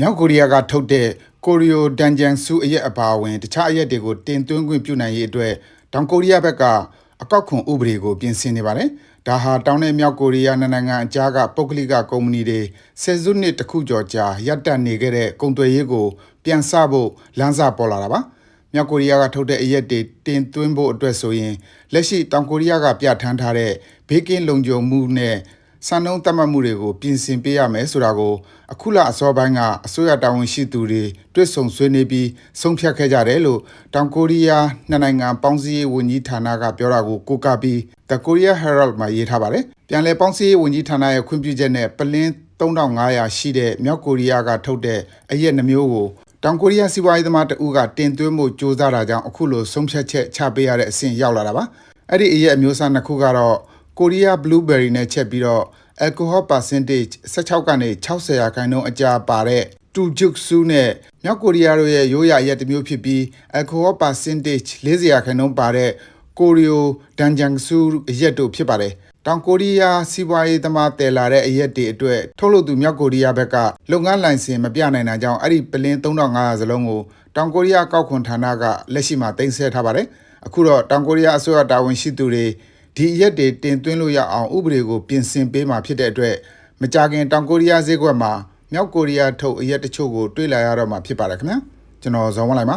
မြောက်ကိုရီးယားကထုတ်တဲ့ကိုရီယိုဒန်ဂျန်ဆူအရက်အပါအဝင် တခြားအရက်တွေကိုတင်သွင်းခွင့်ပြုနိုင်ရေးအတွက်တောင်ကိုရီးယားဘက်ကအကောက်ခွန်ဥပဒေကိုပြင်ဆင်နေပါတယ်။ဒါဟာတောင်နဲ့မြောက်ကိုရီးယားနှစ်နိုင်ငံအကြားကပုဂ္ဂလိကကုမ္ပဏီတွေဆယ်စုနှစ်တစ်ခုကျော်ကြာရပ်တန့်နေခဲ့တဲ့ကုန်သွယ်ရေးကိုပြန်ဆဖို့လမ်းစာပေါ်လာတာပါ။မြောက်ကိုရီးယားကထုတ်တဲ့အရက်တွေတင်သွင်းဖို့အတွက်ဆိုရင်လက်ရှိတောင်ကိုရီးယားကပြဋ္ဌာန်းထားတဲ့ဘေးကင်းလုံခြုံမှုနဲ့ စံနှုန်းသတ်မှတ်မှုတွေကိုပြင်ဆင်ပေးရမယ်ဆိုတာကိုအခုလအစောပိုင်းကအစိုးရတာဝန်ရှိသူတွေတွေ့ဆုံဆွေးနွေးပြီးဆုံးဖြတ်ခဲ့ကြတယ်လို့တောင်ကိုရီးယားနှစ်နိုင်ငံပေါင်းစည်းရေးဝန်ကြီးဌာနကပြောတာကိုကိုးကားပြီး The Korea Herald မှာရေးထားပါတယ်။ပြန်လည်ပေါင်းစည်းရေးဝန်ကြီးဌာနရဲ့ခွင့်ပြုချက်နဲ့ပလင်း3500ရှိတဲ့မြောက်ကိုရီးယားကထုတ်တဲ့အရက်နှမျိုးကိုတောင်ကိုရီးယားစီးပွားရေးသမားတဦးကတင်သွင်းမှုစ조사တာကြောင့်အခုလိုဆုံးဖြတ်ချက်ချပေးရတဲ့အဆင့်ရောက်လာတာပါ။အဲ့ဒီအရက်အမျိုးအစားနှစ်ခုကတော့ ကိုရီးယား blueberry နဲ့ချက်ပြီးတော့ alcohol percentage 16ကနေ60ရာခိုင်နှုန်းအကြားပါတဲ့တူဂျုကဆူနဲ့မြောက်ကိုရီးယားတို့ရဲ့ရိုးရာရက်တစ်မျိုးဖြစ်ပြီး alcohol percentage 40ရာခိုင်နှုန်းပါတဲ့ကိုရီယိုဒန်ဂျန်ဆူအရက်တို့ဖြစ်ပါတယ်။တောင်ကိုရီးယားစီးပွားရေးသမားတည်လာတဲ့အရက်တွေအတွက်ထုတ်လုပ်သူမြောက်ကိုရီးယားဘက်ကလုပ်ငန်းလိုင်စင်မပြနိုင်တာကြောင့်အဲ့ဒီပလင်း3500စလုံးကိုတောင်ကိုရီးယားကောက်ခွန်ဌာနကလက်ရှိမှာတင်ဆက်ထားပါတယ်။အခုတော့တောင်ကိုရီးယားအစိုးရတာဝန်ရှိသူတွေ ဒီအရက်တွေတင်သွင်းလို့ရအောင်ဥပဒေကိုပြင်ဆင်ပေးမှာဖြစ်တဲ့အတွက်မကြခင်တောင်ကိုရီးယားဈေးကွက်မှာမြောက်ကိုရီးယားထုတ်အရက်တချို့ကိုတွေ့လာရတော့မှာဖြစ်ပါတယ်ခင်ဗျာကျွန်တော်ဇော်ဝန်းလိုက်ပါ